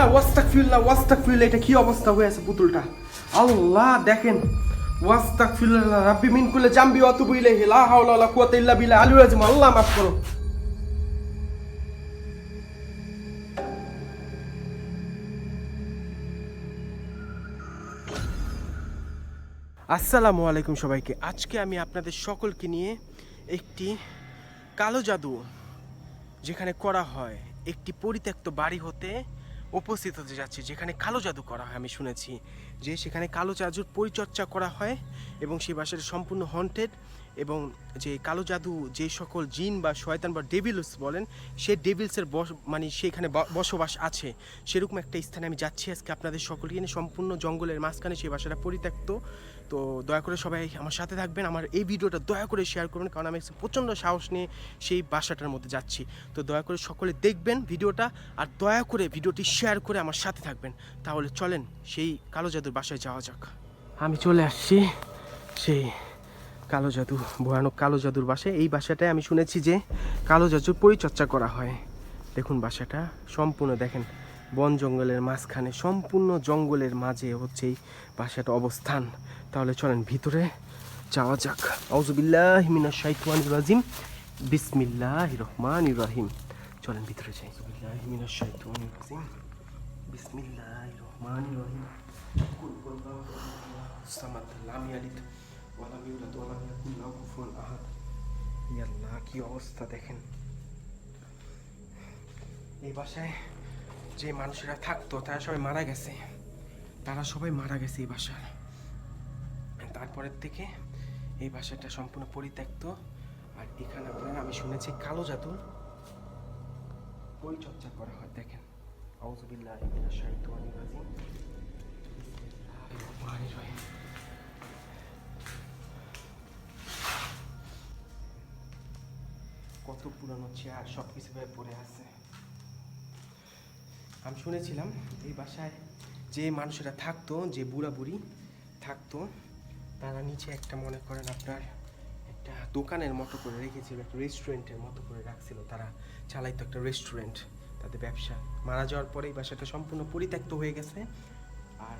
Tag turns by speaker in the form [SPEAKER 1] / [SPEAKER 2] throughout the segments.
[SPEAKER 1] আল্লাহ, ওয়াস্তাগফিরুল্লাহ ওয়াস্তাগফিরুল্লাহ, এটা কি অবস্থা হয়ে আছে পুতুলটা? আল্লাহ, দেখেন, ওয়াস্তাগফিরুল্লাহ, রাব্বি মিন কুল্লি জামবি ওয়া তুবু ইলাইহি, লা হাওলা ইল্লা বিল্লাহ আল্লাহ মাফ করো। আসসালামু আলাইকুম সবাইকে, আজকে আমি আপনাদের সকলকে নিয়ে একটি কালো জাদু, যেখানে করা হয়, একটি পরিত্যক্ত বাড়ি হতে উপস্থিত হতে যাচ্ছি, যেখানে কালো জাদু করা হয়, আমি শুনেছি যে সেখানে কালো জাদুর পরিচর্যা করা হয় এবং সেই বাসাটা সম্পূর্ণ হন্টেড এবং যে কালো জাদু যে সকল জিন বা শয়তান বা ডেভিলস বলেন সেই ডেভিলসের বস মানে সেখানে বসবাস আছে। সেরকম একটা স্থানে আমি যাচ্ছি আজকে আপনাদের সকলকে নিয়ে। সম্পূর্ণ জঙ্গলের মাঝখানে সেই বাসাটা পরিত্যক্ত। তো দয়া করে সবাই আমার সাথে থাকবেন। আমার এই ভিডিওটা দয়া করে শেয়ার করবেন, কারণ আমি প্রচণ্ড সাহস নিয়ে সেই বাসাটার মধ্যে যাচ্ছি। তো দয়া করে সকলে দেখবেন ভিডিওটা, আর দয়া করে ভিডিওটি শেয়ার করে আমার সাথে থাকবেন। তাহলে চলেন সেই কালো জাদুর বাসায় যাওয়া যাক। আমি চলে আসছি সেই কালো জাদু ভয়ানক কালো জাদুর বাসায় এই বাসাটায় আমি শুনেছি যে কালো জাদুর পরিচর্যা করা হয়। দেখুন বাসাটা সম্পূর্ণ দেখেন বন জঙ্গলের মাঝখানে সম্পূর্ণ জঙ্গলের মাঝে হচ্ছে এই বাসাটা অবস্থান। তাহলে চলেন ভিতরে যাওয়া যাক। আউজুবিল্লাহ মিনাশ শাইতানির রাজিম। বিসমিল্লাহ রহমান রহিম। চলেন ভিতরে যাই। আউজুবিল্লাহ শাইতানির রাজিম। বিসমিল্লাহ রহমান রহিম। কুল হুয়াল্লাহু আহাদ, সামাদ লাম ইয়ালিদ কি অবস্থা দেখেন। এই বাসায় যে মানুষেরা থাকতো, তারা সবাই মারা গেছে। তারা সবাই মারা গেছে এই বাসায়। তারপরের থেকে এই বাসাটা সম্পূর্ণ পরিত্যক্ত। আর এখানে আপনারা, আমি শুনেছি, কালো জাদুর পরিচর্যা করা হয়, দেখেন। আউজুবিল্লাহ কত পুরানো চেয়ার সব কিছু পড়ে আছে। আমি শুনেছিলাম এই বাসায় যে মানুষেরা থাকতো, যে বুড়া বুড়ি থাকতো, তারা নিচে একটা মনে করেন আপনার একটা দোকানের মতো করে রেখেছিল, একটা রেস্টুরেন্টের মতো করে রাখছিল। তারা চালাইতো একটা রেস্টুরেন্ট তাদের ব্যবসা। মারা যাওয়ার পরে এই বাসাটা সম্পূর্ণ পরিত্যক্ত হয়ে গেছে আর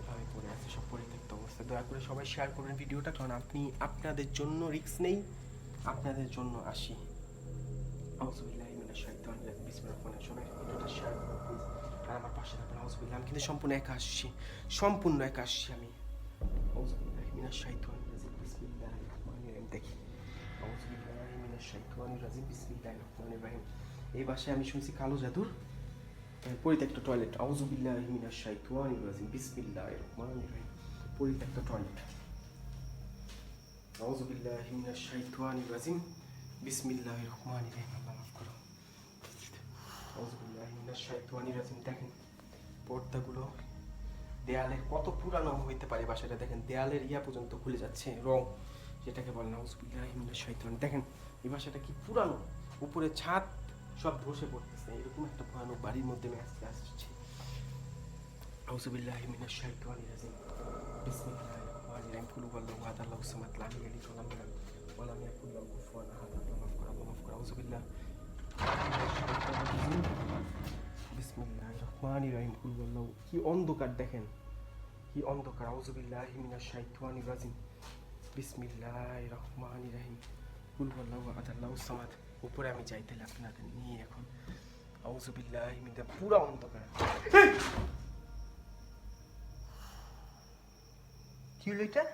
[SPEAKER 1] এভাবে পড়ে আছে, সব পরিত্যক্ত অবস্থা দয়া করে সবাই শেয়ার করবেন ভিডিওটা, কারণ আপনি, আপনাদের জন্য রিস্ক নেই। আপনাদের জন্য আসি। আমার পাশে থাকবেন আমি কিন্তু সম্পূর্ণ একা আসছি। সম্পূর্ণ একা আসছি আমি। দেখি। এই বাসায় আমি শুনছি কালো জাদুর। পরিত্যক্ত টয়লেট আউজুবিল্লাহি মিনাশ শাইতানির রাজিম। রহিম। পরিত্যক্ত টয়লেট আউযু বিল্লাহি মিনাশ শাইতানির রাজিম বিসমিল্লাহির রহমানির রহিম আল্লাহ মাফ করো আউযু বিল্লাহি মিনাশ শাইতানির রাজিম দেখেন, পর্দাগুলো দেয়ালের কত পুরানো হইতে পারে বাসাটা? দেখেন, দেয়ালের ইয়া পর্যন্ত খুলে যাচ্ছে রং। যেটাকে বলেন আউযু বিল্লাহি মিনাশ শাইতান দেখেন, এই বাসাটা কি পুরানো? উপরে ছাদ সব ধসে পড়তেছে। এরকম একটা ভয়ানক বাড়ির মধ্যে আমি আসছি। আউযু বিল্লাহি মিনাশ শাইতানির রাজিম। বিসমিল্লাহির হুয়াল্লাহু আহাদ আল্লাহু সামাদ লাম ইয়ালিদ ওয়া লাম ইউলাদ ওয়া লাম ইয়াকুল লাহু কুফুয়ান আহাদ আল্লাহ মাফ করো আল্লাহ মাফ করো আউযু বিল্লাহ বিসমিল্লাহির রহমানির রহিম কুল হুয়াল্লাহু কি অন্ধকার দেখেন কি অন্ধকার আউযু বিল্লাহি মিনাশ শাইতানির রাজিম বিসমিল্লাহির রহমানির রহিম কুল হুয়াল্লাহু আহাদ আল্লাহু সামাদ উপরে আমি যাই তাহলে আপনাদের নিয়ে এখন আউযু বিল্লাহি মিনাশ পুরা অন্ধকার কি হলো এটা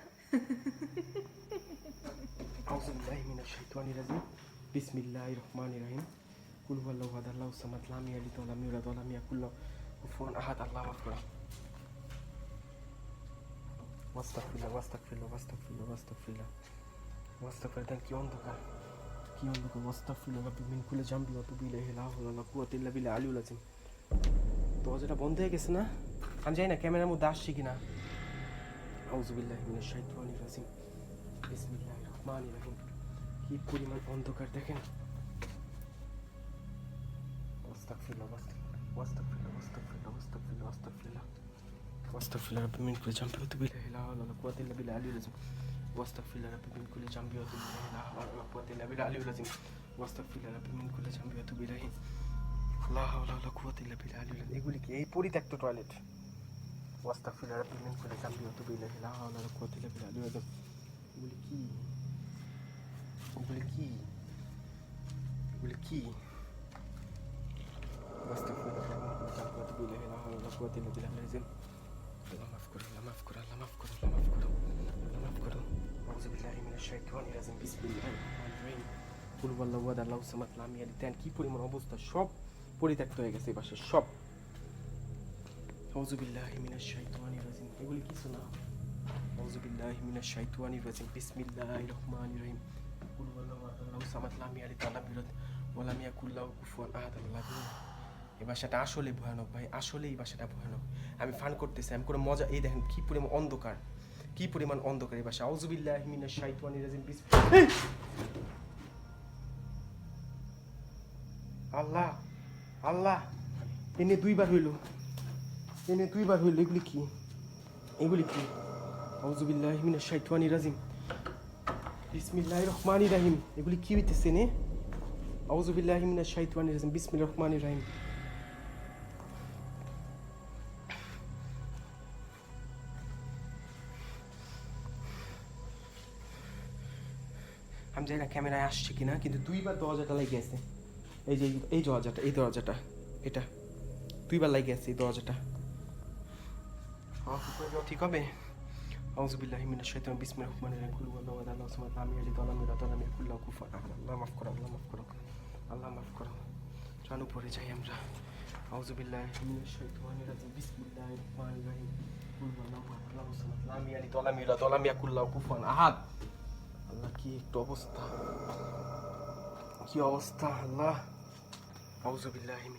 [SPEAKER 1] আউযু বিল্লাহি মিনাশ শাইতানির রাজিম বিসমিল্লাহির রহমানির রহিম কুল হুয়াল্লাহু আহাদ আল্লাহু সামাদ লাম ইয়ালিদ ওয়া লাম ইউলাদ ওয়া লাম ইয়াকুল লাহু কুফুয়ান আহাদ আল্লাহ করো ওয়াস্তাগফিরুল্লাহ ওয়াস্তাগফিরুল্লাহ ওয়াস্তাগফিরুল্লাহ ওয়াস্তাগফিরুল্লাহ ওয়াস্তাগফিরুল্লাহ কি অন্ধকার কি অন্ধকার ওয়াস্তাগফিরুল্লাহ রাব্বি মিন কুল্লি জামবি ওয়া তুবু ইলাইহি লা হাওলা ওয়া কুওয়াতা ইল্লা বিল্লাহ আলিউল আযীম দরজাটা বন্ধ হয়ে গেছে না আমি জানি না ক্যামেরার মধ্যে আসছে কিনা অন্ধকার দেখেন। এগুলি কি? এই পরিত্যক্ত টয়লেট ওয়াস্তাগফিরুল্লাহ রাব্বি মিন কুল্লি যামবি ওয়া তুবু ইলাইহি লা হাওলা ওয়ালা কুওয়াতা ইল্লা বিল্লাহ আলিয়্যিল আযীম। এগুলি কি এগুলি কি এগুলি কি ওয়াস্তাগফিরুল্লাহ রাব্বি মিন কুল্লি যামবি ওয়া তুবু ইলাইহি লা হাওলা ওয়ালা কুওয়াতা ইল্লা বিল্লাহ আলিয়্যিল আযীম। আল্লাহ মাফ করো আল্লাহ মাফ করো আল্লাহ মাফ করো আল্লাহ মাফ করো আল্লাহ মাফ করো আউযু বিল্লাহি মিনাশ শাইতানির রাজিম বিসমিল্লাহির রহমানির রহিম কুল ওয়াল্লাহু আহাদ আল্লাহু সামাদ লাম ইয়ালিদ দেন কি পরিমাণ অবস্থা সব পরিত্যক্ত হয়ে গেছে এই বাসার সব কিছু না। এই আসলে ভয়ানক ভাই। আসলে এই বাসাটা ভয়ানক। আমি ফান করতেছি, আমি কোনো মজা এই দেখেন কি পরিমাণ অন্ধকার। কি পরিমাণ অন্ধকার এই বাসা আউজুবিল্লাহ মিনাশ শাইতানির রাজিম। বিস আল্লাহ! আল্লাহ! এনে দুইবার হইল। এনে দুইবার হইল, এগুলি কি? এগুলি কি? আউজুবিল্লাহ মিনাশ শাইতানির রাজিম। বিসমিল্লাহির রহমানির রহিম। এগুলি কি হইতেছে নে আউজুবিল্লাহ মিনাশ শাইতানির রাজিম। বিসমিল্লাহির রহমানির রহিম। আমি জানি না ক্যামেরায় আসছে কিনা, কিন্তু দুইবার দরজাটা লেগে আছে। এই যে এই দরজাটা এই দরজাটা, এটা। দুইবার লেগে আছে এই দরজাটা। ঠিক হবে? আউযু বিল্লাহি মিনাশ শাইতানির বিসমিল্লাহির রহমানির রহিম। কুল হুয়াল্লাহু আহাদ, আল্লাহু সামাদ, লাম ইয়ালিদ, ওয়া লাম ইউলাদ, ওয়া লাম ইয়াকুল লাহু কুফুয়ান আহাদ। আল্লাহ মাফ করো, আল্লাহ মাফ করো। আল্লাহ মাফ করো। চালু পড়ে যাই আমরা। আউযু বিল্লাহি মিনাশ শাইতানির রাজিম। বিসমিল্লাহির রহমানির রহিম। কুল হুয়াল্লাহু আহাদ, আল্লাহু সামাদ, লাম ইয়ালিদ, ওয়া লাম ইউলাদ, ওয়া লাম ইয়াকুল লাহু কুফুয়ান আহাদ। আল্লাহ, কি একটু অবস্থা? কি অবস্থা? আল্লাহ। রহিম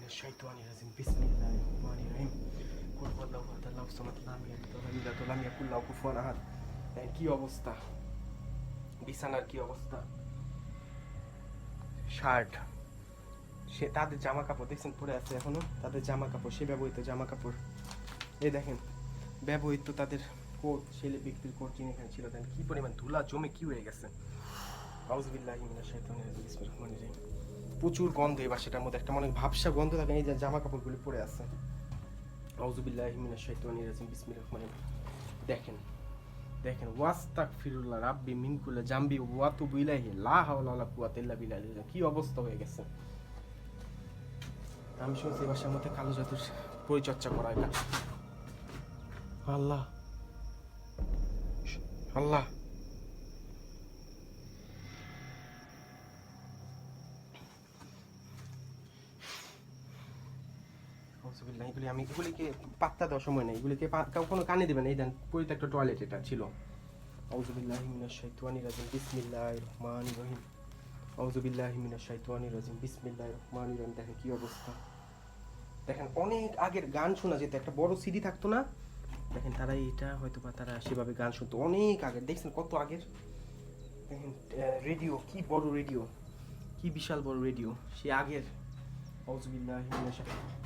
[SPEAKER 1] কি অবস্থা বিছানার কি অবস্থা শার্ট সে তাদের জামা কাপড়, দেখছেন পরে আছে এখনও? তাদের জামা কাপড়, সে ব্যবহৃত জামা কাপড়। এই দেখেন, ব্যবহৃত তাদের কোট ছেলে ব্যক্তির কোট এখানে ছিল দেন কি পরিমাণ ধুলা, জমে কি হয়ে গেছে। প্রচুর গন্ধ এবার সেটার মধ্যে, একটা মানে ভাবসা গন্ধ থাকে, এই যে জামা কাপড়গুলি পরে আছে। আউজবিল্লাহি মিনাশ শাইতানির রাজিম, বিসমিল্লাহির রহমানির রহিম। দেখেন দেখেন ওয়াস্তাক ফিরুল্লাহ রাব্বি মিনকুল্লা জাম্বি ওয়াতু বিলাহি লা হাওলা ওয়ালা কুওয়াতা ইল্লা বিল্লাহ। কি অবস্থা হয়ে গেছে। আমি শুনছি বাসার মধ্যে কালো জাদুর পরিচর্যা করা এটা। আল্লাহ। আল্লাহ। আউযুবিল্লাহ, এগুলি আমি এগুলিকে পাত্তা দেওয়ার সময় নেই এগুলিকে কখনো কানে দেবেন এই দেন পরিত্যক্ত টয়লেট এটা ছিল। আউযুবিল্লাহি মিনাশ শাইতানির রাজিম বিসমিল্লাহির রহমানির রহিম। আউযুবিল্লাহি মিনাশ শাইতানির রাজিম বিসমিল্লাহির রহমানির রহিম দেখেন কি অবস্থা। দেখেন অনেক আগের গান শোনা যেত একটা বড় সিডি থাকতো না? দেখেন তারা এটা হয়তো বা তারা সেভাবে গান শুনতো অনেক আগের দেখছেন কত আগের? দেখেন রেডিও কি বড় রেডিও কি বিশাল বড় রেডিও সে আগের। শাইতানির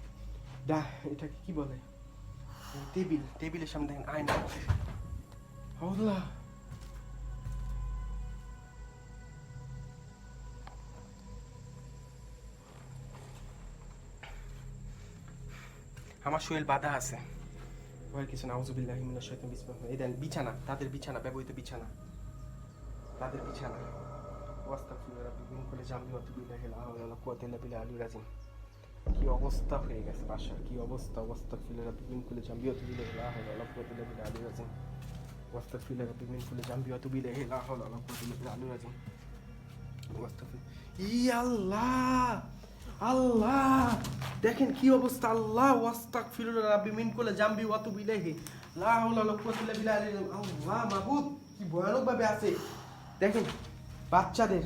[SPEAKER 1] ডা এটাকে কি বলে? টেবিল, টেবিলের সামনে দেখেন আয়না। আমার শরীর বাধা আছে। ভয়ের কিছু না আউজুবিল্লাহ মিনাশ শাইতানির বিসমিল্লাহ এই দেন, বিছানা, তাদের বিছানা, ব্যবহৃত বিছানা। তাদের বিছানা। ওয়াস্তাগফিরুল্লাহ রাব্বি, মিন কুল্লি জামবি ওয়া তুবু ইলাইহি লা হাওলা ওয়ালা কুওয়াতা ইল্লা বিল্লাহ কি অবস্থা হয়ে গেছে, বাসার কি অবস্থা? ওয়াস্তাগফিরুল্লাহ রাব্বি মিন কুল্লি জামবি ওয়া তুবু ইলাইহি লা হাওলা ওয়ালা কুওয়াতা ইল্লা বিল্লাহ আলিয়্যিল আযীম ওয়াস্তাগফিরুল্লাহ রাব্বি মিন কুল্লি জামবি ওয়া তুবু ইলাইহি লা হাওলা ওয়ালা কুওয়াতা ইল্লা বিল্লাহ আলিয়্যিল আযীম ওয়াস্তাগফির ই আল্লাহ! আল্লাহ! দেখেন কি অবস্থা, আল্লাহ ওয়াস্তাগফিরুল্লাহ রাব্বি মিন কুল্লি জামবি ওয়া তুবু ইলাইহি লা হাওলা ওয়ালা কুওয়াতা ইল্লা বিল্লাহ আল্লাহ, মাবুদ, কি ভয়ানক ভাবে আছে। দেখেন, বাচ্চাদের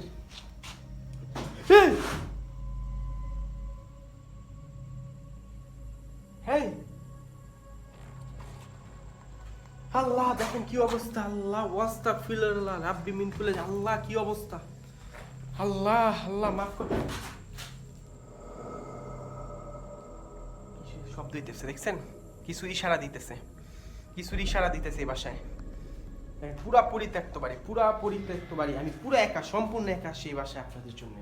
[SPEAKER 1] কি অবস্থা? আল্লাহ ওয়াস্তা ফিল্লাহ রাব্বি মিন কুল্লি আল্লাহ কি অবস্থা? আল্লাহ আল্লাহ মাফ কর। কিছু শব্দ দিতেছে দেখছেন? কিছু ইশারা দিতেছে। কিছুর ইশারা দিতেছে এই বাসায় হ্যাঁ, পুরা পরিত্যক্ত বাড়ি পুরা পরিত্যক্ত বাড়ি। আমি পুরো একা সম্পূর্ণ একা সেই বাসায় আপনাদের জন্য।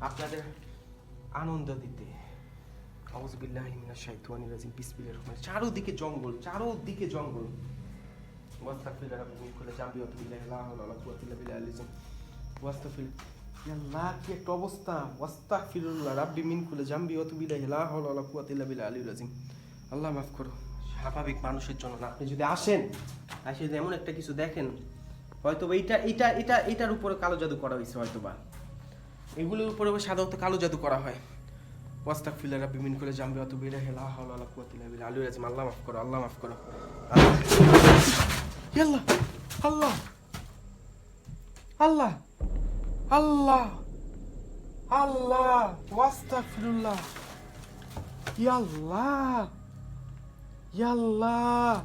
[SPEAKER 1] আপনাদের আনন্দ দিতে। শাইতানির রাজিম। বিসমিল্লাহির রহমানির চারোদিকে জঙ্গল চারোদিকে জঙ্গল। কুল্লি জামবি ওয়া তুবু ইলাইহি লা হাওলা ওয়ালা কুওয়াতা ইল্লা বিল্লাহিল আলিয়্যিল ওয়াস্তাগফির ইয়া আল্লাহ কি একটা অবস্থা ওয়াস্তাগফিরুল্লাহ রাব্বি মিন কুল্লি জামবি ওয়া তুবু ইলাইহি লা হাওলা ওয়ালা কুওয়াতা ইল্লা আযীম আল্লাহ মাফ করো। স্বাভাবিক মানুষের জন্য না। আপনি যদি আসেন, আসে যদি এমন একটা কিছু দেখেন হয়তো বা এইটা এটা এটা এটার উপরে কালো জাদু করা হয়েছে হয়তো বা এগুলোর উপরে সাধারণত কালো জাদু করা হয়। ওয়াস্তাক ফিল্লা রাব্বি মিন করে জামবি অত বিরা হেলা হাওলা ওয়ালা কুওয়াতা ইল্লা বিল্লাহ আলিয়্যিল আযীম আল্লাহ মাফ করো, আল্লাহ মাফ করো। আল্লাহ। يلا الله الله الله الله واستغفر الله يلا يلا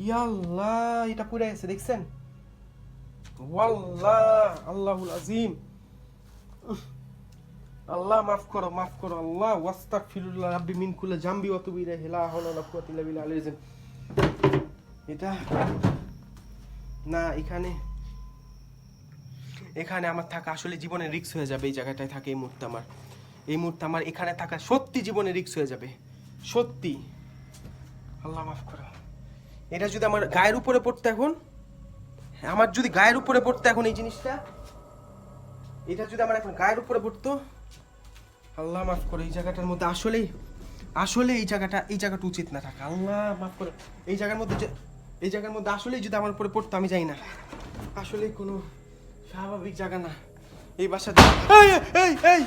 [SPEAKER 1] يلا এটা পুরো আছে দেখছেন والله আল্লাহুল আজিম আল্লাহ মাফ করো মাফ করো আল্লাহ ওয়াস্তাগফিরুল্লাহ রাব্বি মিন কুল্লা জামবি ওয়া তুবি ইলাইহি লা হাওলা ওয়া কুওয়াতা ইল্লা বিল্লাহ এটা? না, এখানে। এখানে আমার থাকা আসলে জীবনে রিক্স হয়ে যাবে এই জায়গাটায় থাকে, এই মুহূর্তে আমার। এই মুহূর্তে আমার এখানে থাকা সত্যি জীবনে রিক্স হয়ে যাবে। সত্যি। আল্লাহ মাফ করো। এটা যদি আমার গায়ের উপরে পড়তো এখন, আমার যদি গায়ের উপরে পড়তো এখন এই জিনিসটা, এটা যদি আমার এখন গায়ের উপরে পড়তো, আল্লাহ মাফ করো, এই জায়গাটার মধ্যে আসলেই আসলে এই জায়গাটা এই জায়গাটা উচিত না থাকা। আল্লাহ মাফ করো। এই জায়গার মধ্যে এই জায়গার মধ্যে আসলেই যদি আমার উপরে পড়তো, আমি যাই না। আসলে কোনো স্বাভাবিক জায়গা না। এই বাসার এই এই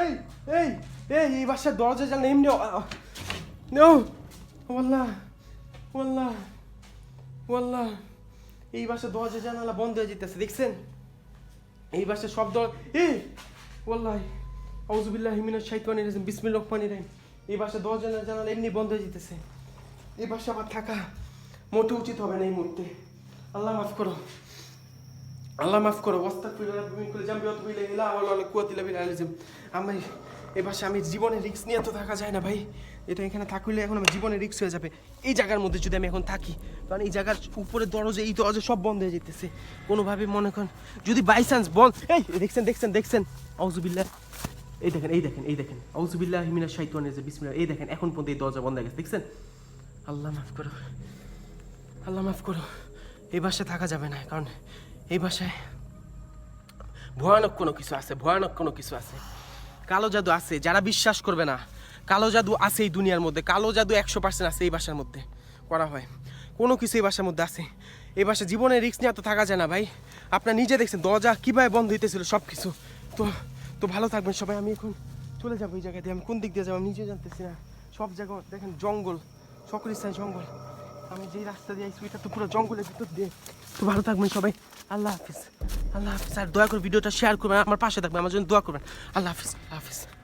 [SPEAKER 1] এই এই এই বাসার দরজা জানলে এমনি এই বাসার দরজা জানালা বন্ধ হয়ে যেতেছে, দেখছেন? এই বাসার সব দর এ, ওয়াল্লাহ, আউযুবিল্লাহি মিনাশ শাইতানির রাজিম, বিসমিল্লাহির রহমানির রহিম। এই বাসার দরজা জানালা এমনি বন্ধ হয়ে যেতেছে। এই বাসা আমার থাকা। মোটে উচিত হবে না এই মুহূর্তে। আল্লাহ মাফ করো। আল্লাহ মাফ করো, ওয়াস্তাগফিরু রাব্বি কুল্লি জামবি, ওয়া তুবু ইলাইহি, লা হাওলা ওয়ালা কুওয়াতা ইল্লা বিল্লাহিল আলিয়্যিল আযীম আমি এই বাসা আমি জীবনে রিস্ক নিয়ে তো থাকা যায় না ভাই। এটা এখানে থাকলে এখন আমার জীবনে রিস্ক হয়ে যাবে। এই জায়গার মধ্যে যদি আমি এখন থাকি, কারণ এই জায়গার উপরে দরজা, এই দরজা সব বন্ধ হয়ে যেতেছে। কোনোভাবে মনে করেন, যদি বাই চান্স বল এই দেখছেন দেখছেন দেখছেন। আউজুবিল্লাহ এই দেখেন এই দেখেন এই দেখেন। আউজুবিল্লাহ মিনাশ শাইতানির রাজিম, বিসমিল্লাহ, এই দেখেন, এখন পর্যন্ত এই দরজা বন্ধ হয়ে গেছে, দেখছেন? আল্লাহ মাফ করো। আল্লাহ মাফ করো এই বাসায় থাকা যাবে না, কারণ এই বাসায় ভয়ানক কোনো কিছু আছে, ভয়ানক কোনো কিছু আছে। কালো জাদু আছে, যারা বিশ্বাস করবে না, কালো জাদু আছে এই দুনিয়ার মধ্যে, কালো জাদু একশো পার্সেন্ট আছে এই বাসার মধ্যে, করা হয়। কোনো কিছু এই বাসার মধ্যে আছে। এই বাসা জীবনে রিস্ক নিয়ে তো থাকা যায় না ভাই। আপনার নিজে দেখছেন, দরজা কীভাবে বন্ধ হইতেছিল সব কিছু তো তো ভালো থাকবেন সবাই, আমি এখন চলে যাব এই জায়গা দিয়ে, আমি কোন দিক দিয়ে যাব আমি নিজে জানতেছি না। সব জায়গা, দেখেন, জঙ্গল, সকল স্থান জঙ্গল। আমি যেই রাস্তা দিয়ে আসছি এটা তো পুরো জঙ্গলের ভিতর দিয়ে। তো ভালো থাকবেন সবাই। আল্লাহ হাফিজ। আল্লাহ হাফিজ। আর দয়া করে ভিডিওটা শেয়ার করবেন, আমার পাশে থাকবেন, আমার জন্য দোয়া করবেন। আল্লাহ হাফিজ আল্লাহ হাফিজ।